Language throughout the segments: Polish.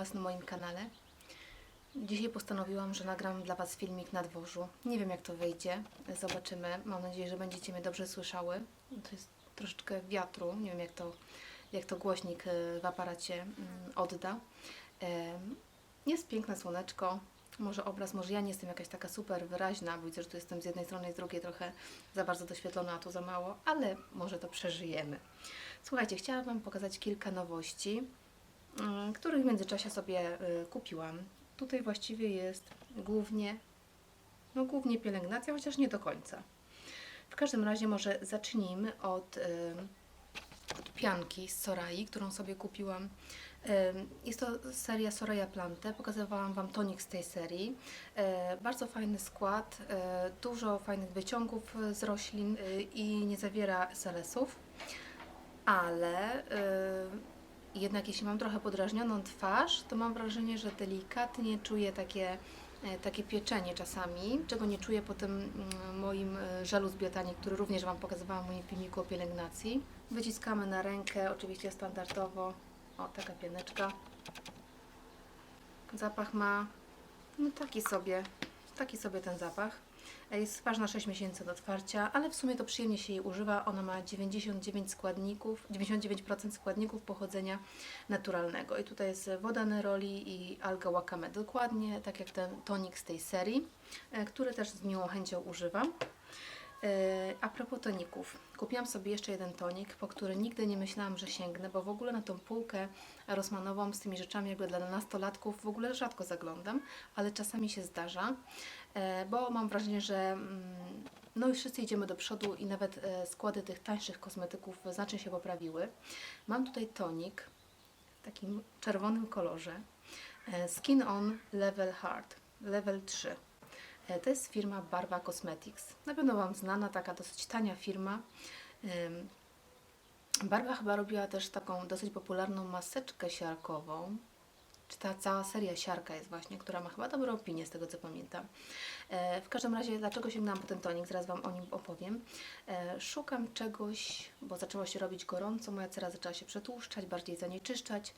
Was na moim kanale. Dzisiaj postanowiłam, że nagram dla Was filmik na dworzu. Nie wiem jak to wyjdzie, zobaczymy. Mam nadzieję, że będziecie mnie dobrze słyszały. To jest troszeczkę wiatru, nie wiem jak to, jak to głośnik e, w aparacie mm, odda. Jest piękne słoneczko, może obraz, może ja nie jestem jakaś taka super wyraźna, bo widzę, że tu jestem z jednej strony i z drugiej trochę za bardzo doświetlona, a tu za mało, ale może to przeżyjemy. Słuchajcie, chciałam Wam pokazać kilka nowości, których w międzyczasie sobie y, kupiłam. Tutaj właściwie jest głównie, no głównie pielęgnacja, chociaż nie do końca. W każdym razie może zacznijmy od, y, od pianki z Sorai, którą sobie kupiłam. Jest to seria Soraya Plante. Pokazywałam Wam tonik z tej serii. Bardzo fajny skład, dużo fajnych wyciągów z roślin i nie zawiera SLS-ów, ale jednak jeśli mam trochę podrażnioną twarz, to mam wrażenie, że delikatnie czuję takie, e, takie pieczenie czasami, czego nie czuję po tym mm, moim e, żelu z biotanii, który również Wam pokazywałam w moim filmiku o pielęgnacji. Wyciskamy na rękę, oczywiście standardowo. O, taka pianeczka. Zapach ma no taki sobie, taki sobie ten zapach. Jest ważna 6 miesięcy do otwarcia, ale w sumie to przyjemnie się jej używa. Ona ma 99 składników, 99% składników pochodzenia naturalnego. I tutaj jest woda neroli i alga wakame. Dokładnie tak jak ten tonik z tej serii, e, który też z miłą chęcią używam. E, A propos toników, kupiłam sobie jeszcze jeden tonik, po który nigdy nie myślałam, że sięgnę, bo w ogóle na tą półkę rosmanową z tymi rzeczami jakby dla nastolatków w ogóle rzadko zaglądam, ale czasami się zdarza, e, bo mam wrażenie, że mm, no już wszyscy idziemy do przodu i nawet e, składy tych tańszych kosmetyków znacznie się poprawiły. Mam tutaj tonik w takim czerwonym kolorze e, Skin On Level Hard, level 3. E, To jest firma Barwa Cosmetics. Na pewno Wam znana, taka dosyć tania firma. Barwa chyba robiła też taką dosyć popularną maseczkę siarkową. Czy ta cała seria siarka jest właśnie, która ma chyba dobrą opinię z tego co pamiętam. E, W każdym razie, dlaczego sięgnęłam po ten tonik, zaraz Wam o nim opowiem. E, Szukam czegoś, bo zaczęło się robić gorąco, moja cera zaczęła się przetłuszczać, bardziej zanieczyszczać.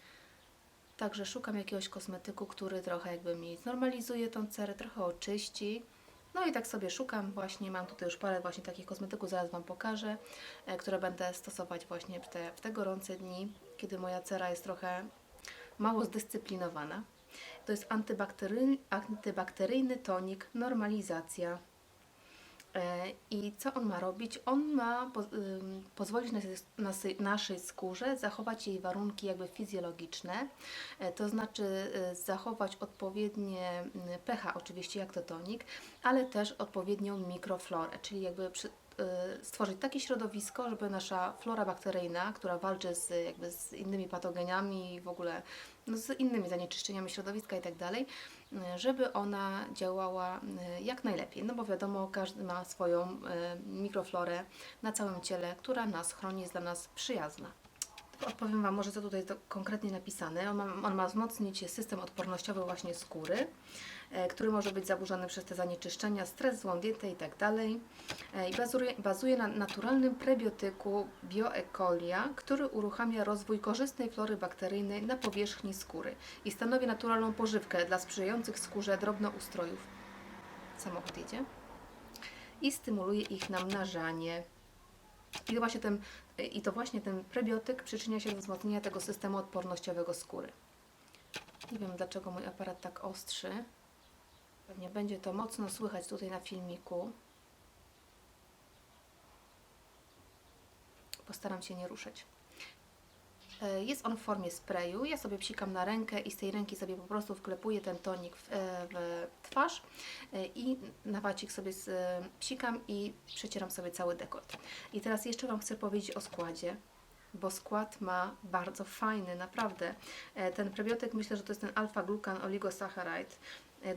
Także szukam jakiegoś kosmetyku, który trochę jakby mi znormalizuje tą cerę, trochę oczyści. No i tak sobie szukam właśnie, mam tutaj już parę właśnie takich kosmetyków, zaraz Wam pokażę, e, które będę stosować właśnie w te, w te gorące dni, kiedy moja cera jest trochę mało zdyscyplinowana. To jest antybakteryjny, antybakteryjny tonik, normalizacja. E, I co on ma robić? On ma pozwolić naszej, skórze zachować jej warunki jakby fizjologiczne, e, to znaczy e, zachować odpowiednie mm, pH, oczywiście jak to tonik, ale też odpowiednią mikroflorę, czyli jakby e, stworzyć takie środowisko, żeby nasza flora bakteryjna, która walczy z, jakby z innymi patogeniami i w ogóle z innymi zanieczyszczeniami środowiska i tak dalej, e, żeby ona działała e, jak najlepiej. No bo wiadomo, każdy ma swoją e, mikroflorę na całym ciele, która nas chroni, jest dla nas przyjazna. Odpowiem Wam może, co tutaj do- konkretnie napisane. On ma, on ma wzmocnić system odpornościowy właśnie skóry, e, który może być zaburzony przez te zanieczyszczenia, stres, złą dietę i tak. E, bazuje, bazuje na naturalnym prebiotyku bioekolia, który uruchamia rozwój korzystnej flory bakteryjnej na powierzchni skóry i stanowi naturalną pożywkę dla sprzyjających skórze drobnoustrojów. Samochód jedzie. I stymuluje ich namnażanie. I to, właśnie ten, I to właśnie ten prebiotyk przyczynia się do wzmocnienia tego systemu odpornościowego skóry. Nie wiem dlaczego mój aparat tak ostrzy. Pewnie będzie to mocno słychać tutaj na filmiku. Postaram się nie ruszać. E, Jest on w formie sprayu. Ja sobie psikam na rękę i z tej ręki sobie po prostu wklepuję ten tonik w, e, w twarz e, i na wacik sobie z, psikam i przecieram sobie cały dekolt. I teraz jeszcze Wam chcę powiedzieć o składzie, bo skład ma bardzo fajny, naprawdę. Ten prebiotyk myślę, że to jest ten alfa-glucan oligosaccharide.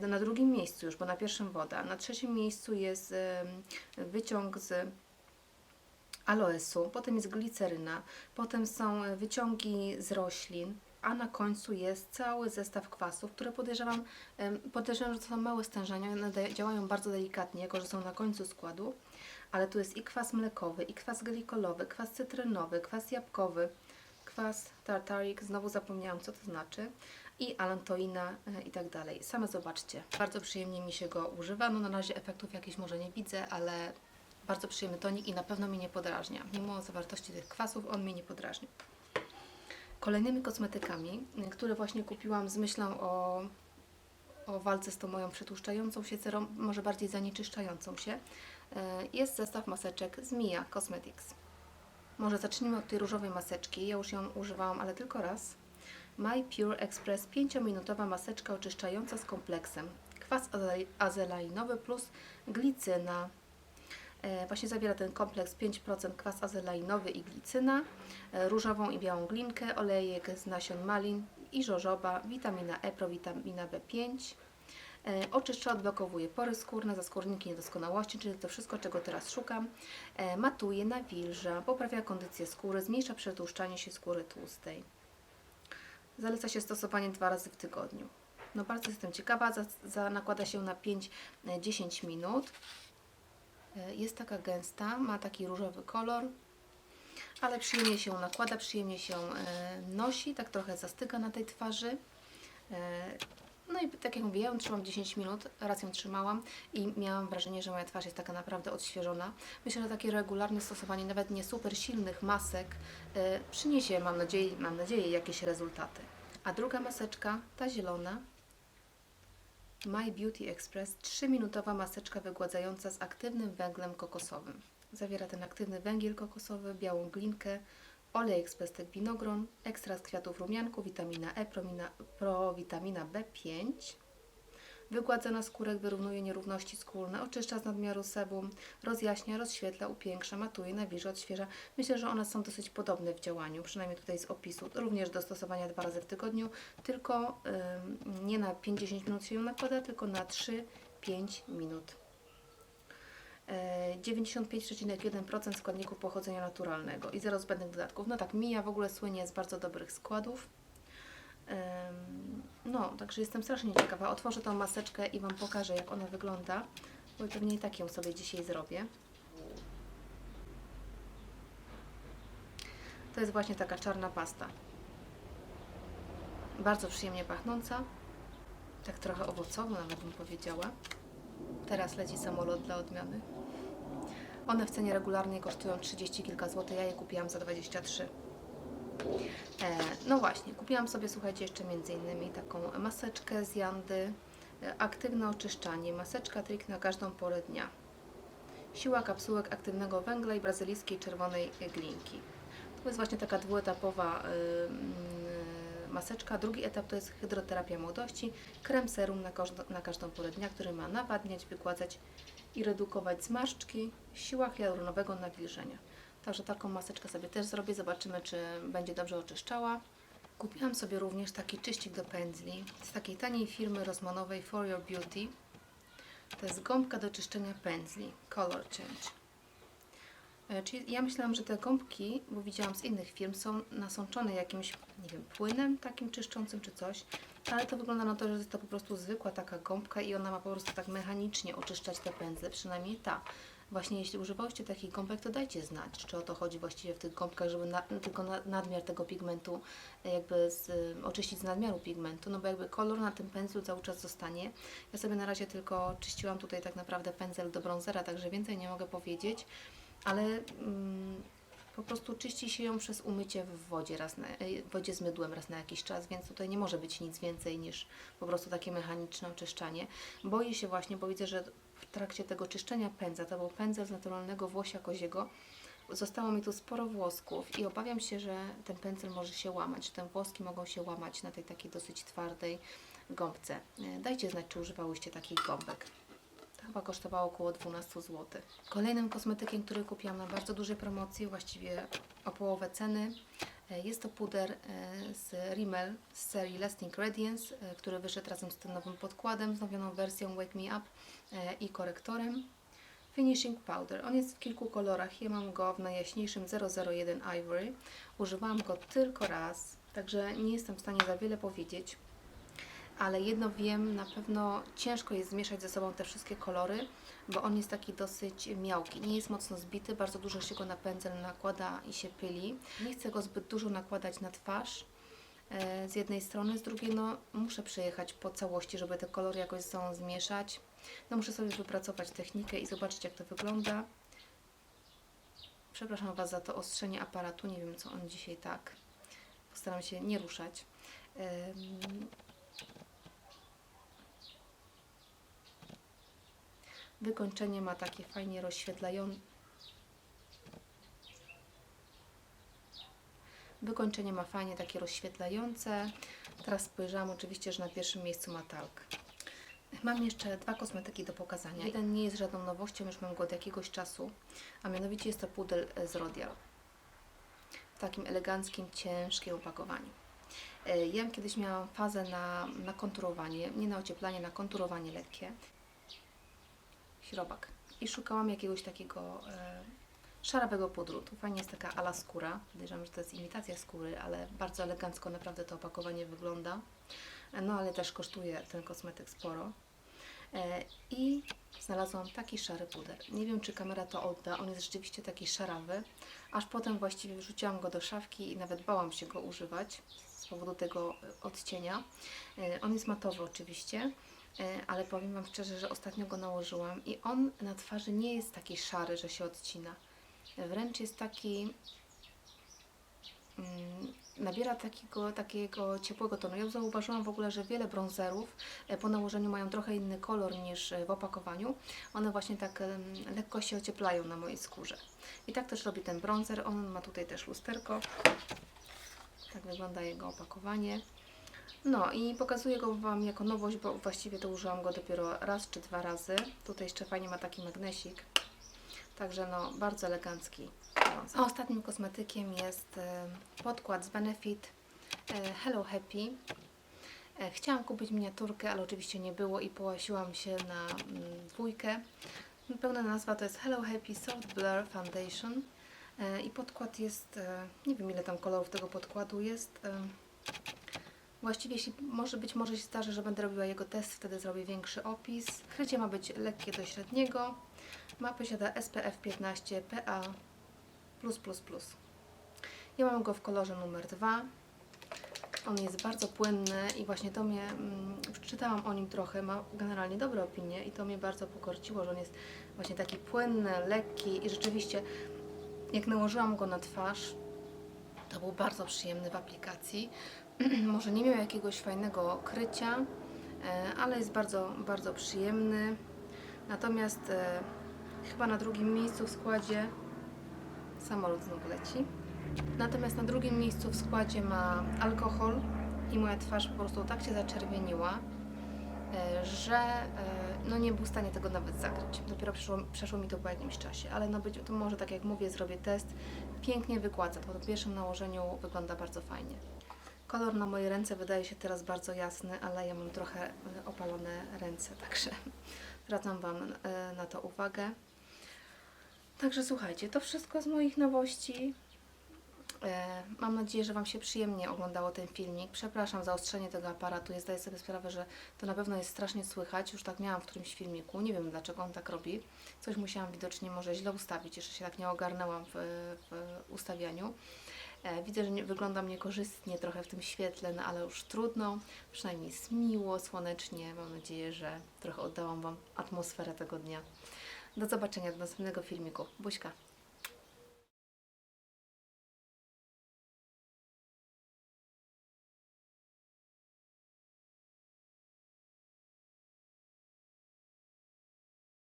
Na drugim miejscu już, bo na pierwszym woda. Na trzecim miejscu jest wyciąg z aloesu, potem jest gliceryna, potem są e, wyciągi z roślin, a na końcu jest cały zestaw kwasów, które podejrzewam, podejrzewam, że to są małe stężenia, one działają bardzo delikatnie, jako że są na końcu składu, ale tu jest i kwas mlekowy, i kwas glikolowy, kwas cytrynowy, kwas jabłkowy, kwas, tartarik, znowu zapomniałam co to znaczy i alantoina e, i tak dalej. Same zobaczcie. Bardzo przyjemnie mi się go używa. No na razie efektów jakichś może nie widzę, ale bardzo przyjemny tonik i na pewno mnie nie podrażnia. Mimo zawartości tych kwasów on mnie nie podrażnia. Kolejnymi kosmetykami, które właśnie kupiłam z myślą o, o walce z tą moją przetłuszczającą się cerą, może bardziej zanieczyszczającą się, y, jest zestaw maseczek z Mia Cosmetics. Może zacznijmy od tej różowej maseczki. Ja już ją używałam, ale tylko raz. My Pure Express 5-minutowa maseczka oczyszczająca z kompleksem. Kwas azel- azelainowy plus glicyna. E, Właśnie zawiera ten kompleks 5% kwas azelainowy i glicyna, e, różową i białą glinkę, olejek z nasion malin i żożoba, witamina E, prowitamina B5. E, Oczyszcza, odblokowuje pory skórne, zaskórniki niedoskonałości, czyli to wszystko, czego teraz szukam. Matuje, nawilża, poprawia kondycję skóry, zmniejsza przetłuszczanie się skóry tłustej. Zaleca się stosowanie dwa razy w tygodniu. No bardzo jestem ciekawa, za, za, nakłada się na 5-10 minut. E, Jest taka gęsta, ma taki różowy kolor, ale przyjemnie się nakłada, przyjemnie się e, nosi, tak trochę zastyga na tej twarzy. E, No i tak jak mówię, ja ją trzymam 10 minut, raz ją trzymałam i miałam wrażenie, że moja twarz jest taka naprawdę odświeżona. Myślę, że takie regularne stosowanie nawet nie super silnych masek przyniesie, mam nadzieję, mam nadzieję, jakieś rezultaty. A druga maseczka, ta zielona, My Beauty Express 3-minutowa maseczka wygładzająca z aktywnym węglem kokosowym. Zawiera ten aktywny węgiel kokosowy, białą glinkę, olejek z pestek winogron, ekstrakt kwiatów rumianku, witamina E, promina, prowitamina B5. Wygładza na skórek, wyrównuje nierówności skórne, oczyszcza z nadmiaru sebum, rozjaśnia, rozświetla, upiększa, matuje, nawilża, odświeża. Myślę, że one są dosyć podobne w działaniu, przynajmniej tutaj z opisu. Również do stosowania dwa razy w tygodniu, tylko ym, nie na 50 minut się ją nakłada, tylko na 3-5 minut. E, 95,1% składników pochodzenia naturalnego i zero zbędnych dodatków. No tak, Mija w ogóle słynie z bardzo dobrych składów. No, także jestem strasznie ciekawa. Otworzę tą maseczkę i Wam pokażę, jak ona wygląda, bo pewnie i tak ją sobie dzisiaj zrobię. To jest właśnie taka czarna pasta. Bardzo przyjemnie pachnąca. Tak trochę owocowo nawet bym powiedziała. Teraz leci samolot dla odmiany. One w cenie regularnej kosztują 30 kilka złotych, ja je kupiłam za 23. E, no właśnie, kupiłam sobie, słuchajcie, jeszcze między innymi taką maseczkę z Jandy. E, aktywne oczyszczanie, maseczka trik na każdą porę dnia. Siła kapsułek aktywnego węgla i brazylijskiej czerwonej glinki. To jest właśnie taka dwuetapowa y, y, maseczka. Drugi etap to jest hydroterapia młodości, krem serum na, każdą, na każdą porę dnia, który ma nawadniać, wygładzać i redukować zmarszczki, siła hialuronowego nawilżenia. Także taką maseczkę sobie też zrobię, zobaczymy czy będzie dobrze oczyszczała. Kupiłam sobie również taki czyścik do pędzli z takiej taniej firmy rozmonowej For Your Beauty. To jest gąbka do czyszczenia pędzli, Color Change. E, Czyli ja myślałam, że te gąbki, bo widziałam z innych firm, są nasączone jakimś, nie wiem, płynem takim czyszczącym czy coś, ale to wygląda na to, że jest to po prostu zwykła taka gąbka i ona ma po prostu tak mechanicznie oczyszczać te pędzle, przynajmniej ta. Właśnie jeśli używałyście takich gąbek, to dajcie znać, czy o to chodzi właściwie w tych gąbkach, żeby na, tylko na, nadmiar tego pigmentu e, jakby z, y, oczyścić z nadmiaru pigmentu, no bo jakby kolor na tym pędzlu cały czas zostanie. Ja sobie na razie tylko czyściłam tutaj tak naprawdę pędzel do bronzera, także więcej nie mogę powiedzieć ale mm, po prostu czyści się ją przez umycie w wodzie, raz na, e, wodzie z mydłem raz na jakiś czas, więc tutaj nie może być nic więcej niż po prostu takie mechaniczne oczyszczanie. Boję się właśnie, bo widzę, że w trakcie tego czyszczenia pędza, to był pędzel z naturalnego włosia koziego, zostało mi tu sporo włosków i obawiam się, że ten pędzel może się łamać, że te włoski mogą się łamać na tej takiej dosyć twardej gąbce. E, Dajcie znać, czy używałyście takich gąbek. To chyba kosztowało około 12 zł. Kolejnym kosmetykiem, który kupiłam na bardzo dużej promocji, właściwie o połowę ceny, jest to puder e, z Rimmel z serii Lasting Radiance, e, który wyszedł razem z tym nowym podkładem, wznowioną wersją Wake Me Up e, i korektorem. Finishing Powder. On jest w kilku kolorach. Ja mam go w najjaśniejszym 001 Ivory. Używałam go tylko raz, także nie jestem w stanie za wiele powiedzieć. Ale jedno wiem, na pewno ciężko jest zmieszać ze sobą te wszystkie kolory, bo on jest taki dosyć miałki. Nie jest mocno zbity, bardzo dużo się go na pędzel nakłada i się pyli. Nie chcę go zbyt dużo nakładać na twarz e, z jednej strony, z drugiej no muszę przejechać po całości, żeby te kolory jakoś ze sobą zmieszać. No muszę sobie wypracować technikę i zobaczyć jak to wygląda. Przepraszam Was za to ostrzenie aparatu, nie wiem co on dzisiaj tak. Postaram się nie ruszać. Wykończenie ma takie fajnie rozświetlające. Wykończenie ma fajnie takie rozświetlające. Teraz spojrzałam oczywiście, że na pierwszym miejscu ma talk. Mam jeszcze dwa kosmetyki do pokazania. Jeden nie jest żadną nowością, już mam go od jakiegoś czasu, a mianowicie jest to pudel z Rodial. W takim eleganckim, ciężkim opakowaniu. E, Ja kiedyś miałam fazę na, na konturowanie, nie na ocieplanie, na konturowanie lekkie. Śrobak. I szukałam jakiegoś takiego e, szarawego pudru. Tu fajnie jest taka ala skóra. Podejrzewam, że to jest imitacja skóry, ale bardzo elegancko naprawdę to opakowanie wygląda. E, No ale też kosztuje ten kosmetyk sporo. E, I znalazłam taki szary puder. Nie wiem, czy kamera to odda. On jest rzeczywiście taki szarawy. Aż potem właściwie wrzuciłam go do szafki i nawet bałam się go używać z powodu tego e, odcienia. E, On jest matowy oczywiście, ale powiem Wam szczerze, że ostatnio go nałożyłam i on na twarzy nie jest taki szary, że się odcina. Wręcz jest taki mm, nabiera takiego, takiego ciepłego tonu. Ja zauważyłam w ogóle, że wiele bronzerów e, po nałożeniu mają trochę inny kolor niż e, w opakowaniu. One właśnie tak lekko się ocieplają na mojej skórze. I tak też robi ten bronzer. On ma tutaj też lusterko. Tak wygląda jego opakowanie. No i pokazuję go Wam jako nowość, bo właściwie to użyłam go dopiero raz czy dwa razy. Tutaj jeszcze fajnie ma taki magnesik. Także no, bardzo elegancki. A ostatnim kosmetykiem jest e, podkład z Benefit e, Hello Happy. E, Chciałam kupić miniaturkę, ale oczywiście nie było i połasiłam się na mm, dwójkę. Pełna nazwa to jest Hello Happy Soft Blur Foundation. I podkład jest, nie wiem ile tam kolorów tego podkładu jest. Właściwie jeśli może być może się zdarzy, że będę robiła jego test, wtedy zrobię większy opis. Krycie ma być lekkie do średniego. Ma posiada SPF 15 PA+++. Ja mam go w kolorze numer 2. On jest bardzo płynny i właśnie to mnie, mm, przeczytałam o nim trochę, ma generalnie dobre opinie i to mnie bardzo pokorciło, że on jest właśnie taki płynny, lekki i rzeczywiście jak nałożyłam go na twarz, to był bardzo przyjemny w aplikacji. Może nie miał jakiegoś fajnego krycia, e, ale jest bardzo, bardzo przyjemny. Natomiast e, chyba na drugim miejscu w składzie samolot znów leci. Natomiast na drugim miejscu w składzie ma alkohol i moja twarz po prostu tak się zaczerwieniła, e, że no nie był w stanie tego nawet zakryć. Dopiero przeszło, przeszło mi to po jakimś czasie, ale no być, to może tak jak mówię, zrobię test. Pięknie wykładza, po pierwszym nałożeniu wygląda bardzo fajnie. Kolor na moje ręce wydaje się teraz bardzo jasny, ale ja mam trochę e, opalone ręce, także zwracam Wam e, na to uwagę. Także słuchajcie, to wszystko z moich nowości. E, Mam nadzieję, że Wam się przyjemnie oglądało ten filmik. Przepraszam za ostrzenie tego aparatu. Ja zdaję sobie sprawę, że to na pewno jest strasznie słychać. Już tak miałam w którymś filmiku. Nie wiem dlaczego on tak robi. Coś musiałam widocznie może źle ustawić. Jeszcze się tak nie ogarnęłam w, w ustawianiu. E, Widzę, że nie, wyglądam niekorzystnie trochę w tym świetle, no ale już trudno. Przynajmniej jest miło, słonecznie. Mam nadzieję, że trochę oddałam Wam atmosferę tego dnia. Do zobaczenia do następnego filmiku. Buźka.